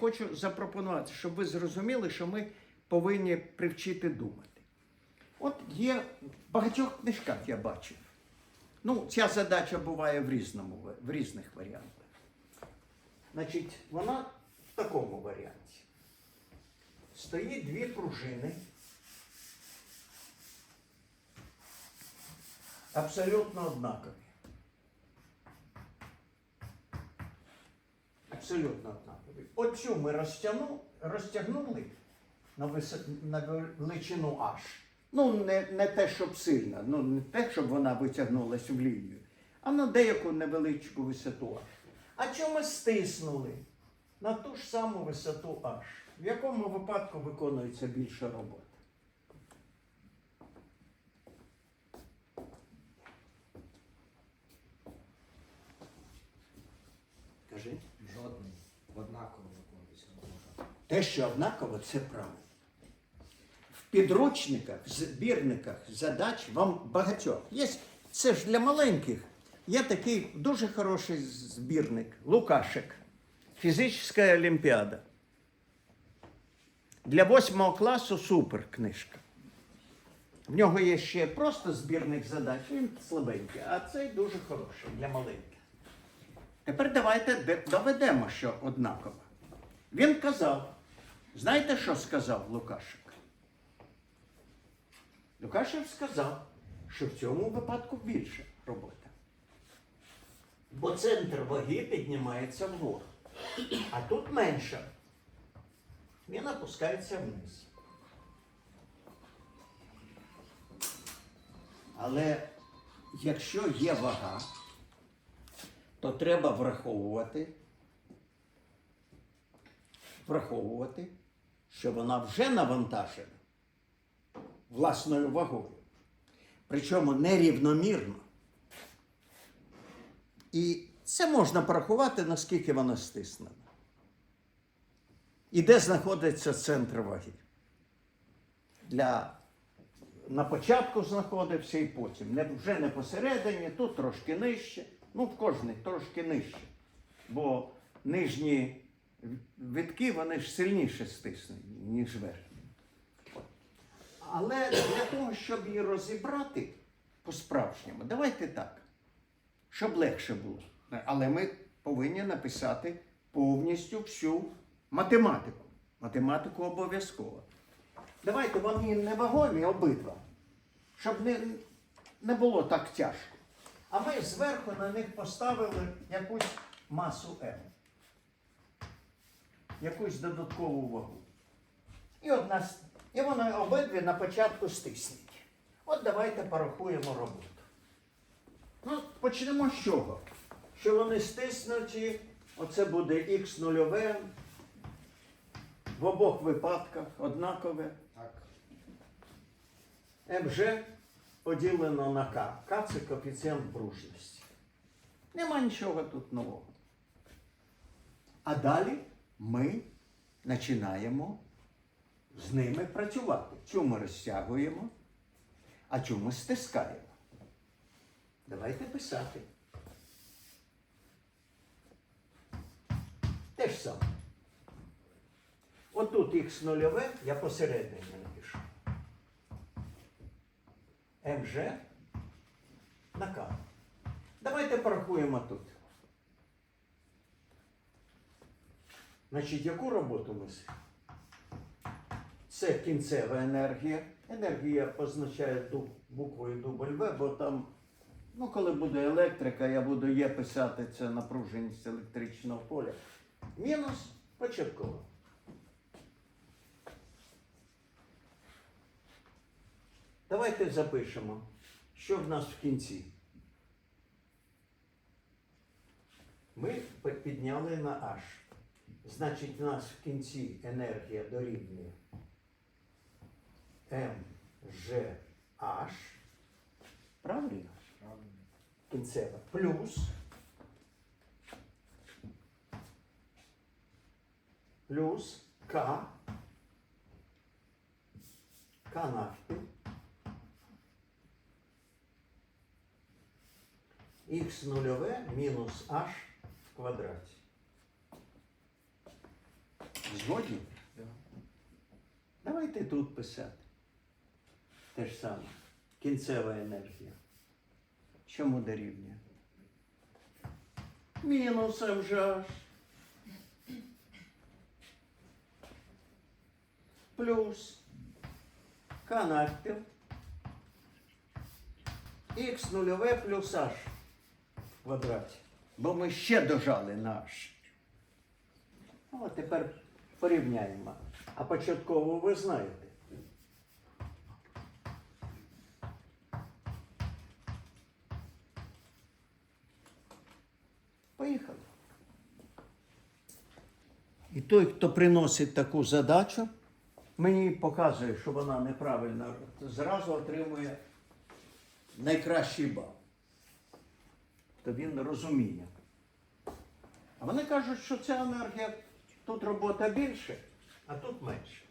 хочу запропонувати, щоб ви зрозуміли, що ми повинні привчити думати. От є в багатьох книжках я бачив. Ну, ця задача буває в різному, в різних варіантах. Значить, вона в такому варіанті. Стоїть дві пружини. Абсолютно однакові. Абсолютно однакові. Оцю ми розтягну, розтягнули на, вис... на величину H. Ну, не, не те, щоб сильно, ну не те, щоб вона витягнулася в лінію, а на деяку невеличку висоту H. А чому стиснули на ту ж саму висоту H? В якому випадку виконується більша робота? Кажи. Жодний. Однаково виконується робота. Те, що однаково, це правильно. В підручниках, в збірниках задач вам багатьох. Є, це ж для маленьких. Є такий дуже хороший збірник Лукашек. Фізична олімпіада. Для восьмого класу супер книжка. В нього є ще просто збірник задач, він слабенький, а цей дуже хороший для маленьких. Тепер давайте доведемо, що однаково. Він казав, знаєте, що сказав Лукашик? Лукашев сказав, що в цьому випадку більше робота. Бо центр ваги піднімається вгору, а тут менше. Він опускається вниз. Але якщо є вага, то треба враховувати, враховувати, що вона вже навантажена власною вагою. Причому нерівномірно. І це можна порахувати, наскільки вона стиснена. І де знаходиться центр ваги. Для... На початку знаходився і потім. Не, вже не посередині, тут трошки нижче. Ну, в кожний трошки нижче. Бо нижні витки вони ж сильніше стиснені, ніж верхні. Але для того, щоб її розібрати по-справжньому, давайте так, щоб легше було. Але ми повинні написати повністю всю математику. Математику обов'язково. Давайте вони не вагомі обидва, щоб не, не було так тяжко. А ми зверху на них поставили якусь масу М. Якусь додаткову вагу. І, одна, і вони обидві на початку стиснені. От давайте порахуємо роботу. Ну, почнемо з чого? Що вони стиснуті, оце буде х нульове, в обох випадках однакове. Так. МЖ поділено на К. К це коефіцієнт пружності. Нема нічого тут нового. А далі ми починаємо з ними працювати. Цю ми розтягуємо, а ми стискаємо. Давайте писати. Те ж саме. Отут х нульове я посередині напишу. МЖ на К. Давайте порахуємо тут. Значить, яку роботу ми Це кінцева енергія. Енергія позначає буквою W, бо там, ну, коли буде електрика, я буду Є писати це напруженість електричного поля. Мінус початкова. Давайте запишемо, що в нас в кінці. Ми підняли на H. Значить, у нас в кінці енергія дорівнює МЖH. Правильно? Правильно. Кінцева. Плюс. Плюс К. К навпіл. Х нульове мінус h в квадраті. Згодні? Да. Давайте тут писати. Те ж саме. Кінцева енергія. Чому дорівнює? Мінус МЖH. Плюс К надпіл. Х нульове плюс H в квадраті. Бо ми ще дожали на H. Ну, а тепер порівняємо. А початково ви знаєте. Поїхали. І той, хто приносить таку задачу, мені показує, що вона неправильна, зразу отримує найкращий бал. То він розуміє. А вони кажуть, що ця енергія тут робота більше, а тут менше.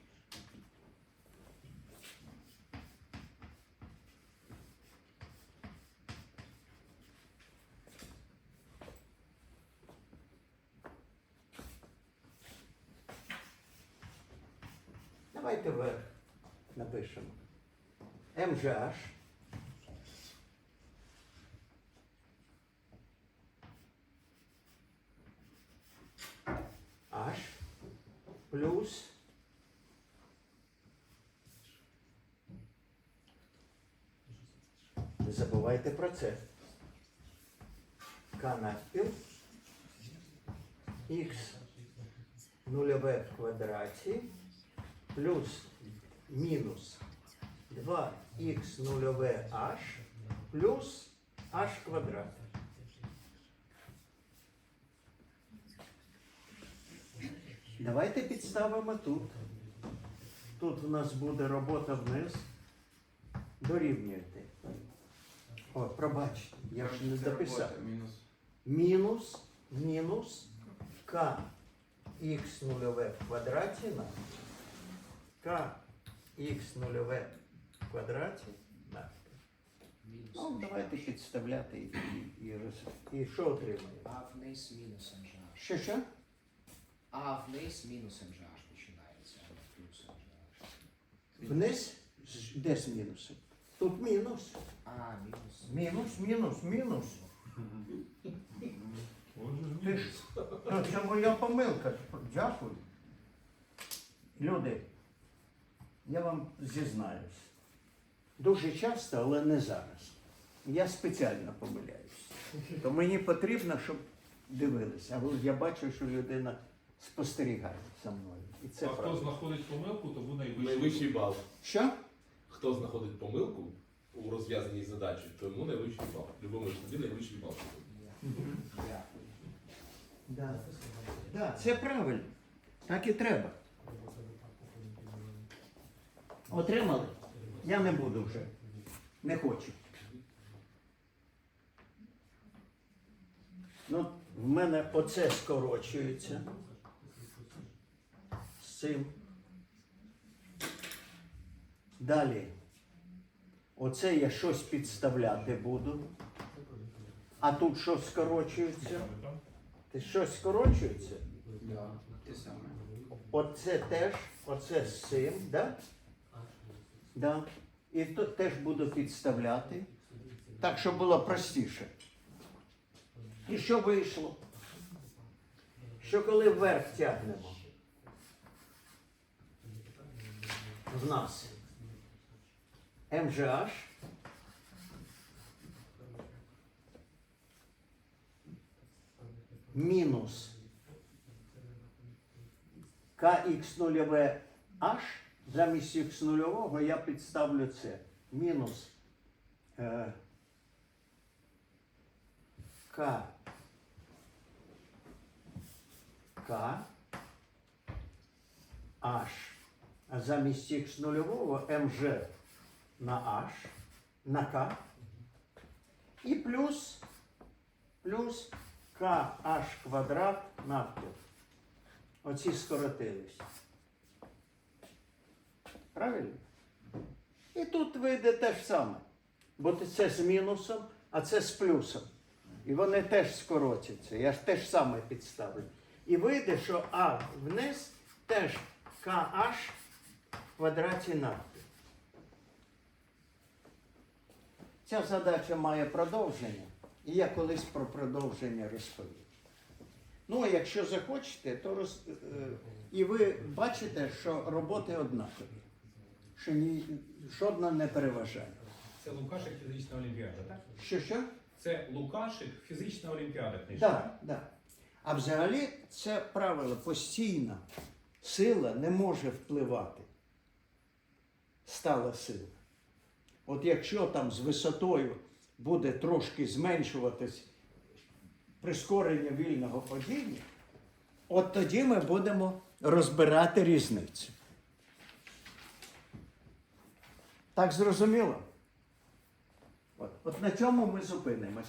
Давайте вверх напишемо. МЖH. H плюс не забувайте про це. К навпіл Х нульове в квадраті плюс мінус 2х нульове h плюс h квадрат. Давайте підставимо тут. Тут у нас буде робота вниз. Дорівнюєте. О, пробачте, я ж не дописав. Мінус. Мінус, мінус k х нульове в квадраті на k х нульове в квадраті на. Мінус. Ну, давайте підставляти і, і, і, і що отримаємо? А вниз мінус МЖH. Що що? А вниз мінус МЖH починається, а не плюс МЖH. Вниз? З- Де з мінусом? Тут мінус. А, мінус. Мінус, мінус, мінус. Ти ж, ну, це моя помилка. Дякую. Люди, я вам зізнаюсь. Дуже часто, але не зараз. Я спеціально помиляюсь. То мені потрібно, щоб дивилися. Але я бачу, що людина спостерігає за мною. І це а хто знаходить помилку, тому найвищий. Найвищий бал. Що? Хто знаходить помилку у розв'язаній задачі, тому найвищий бал. В будь-якому найвищий бал. Дякую. Да. Да, це правильно. Так і треба. Отримали? Я не буду вже. Не хочу. Ну, в мене оце скорочується. Цим. Далі. Оце я щось підставляти буду. А тут що скорочується? Ти щось скорочується? Оце теж, оце з цим, да? Да. І тут теж буду підставляти. Так, щоб було простіше. І що вийшло? Що коли вверх тягнемо? В нас МЖH мінус КХ нульове H, замість х нульового я підставлю це. Мінус е, К. К. H. А замість х нульового МЖ на H, на К. І плюс, плюс КH квадрат навпіл. Оці скоротились. Правильно? І тут вийде те ж саме. Бо це з мінусом, а це з плюсом. І вони теж скоротяться. Я ж те ж саме підставлю. І вийде, що А вниз теж теж в квадраті навпіл. Ця задача має продовження, і я колись про продовження розповім. Ну, а якщо захочете, то роз... е, і ви бачите, що роботи однакові, що ні... жодна не переважає. Це Лукашик фізична олімпіада, так? Що що? Це Лукашик фізична олімпіада книжка. Так, так. А взагалі це правило постійна сила не може впливати. Стала сила. От якщо там з висотою буде трошки зменшуватись прискорення вільного падіння, от тоді ми будемо розбирати різницю. Так зрозуміло? От, от на цьому ми зупинимося.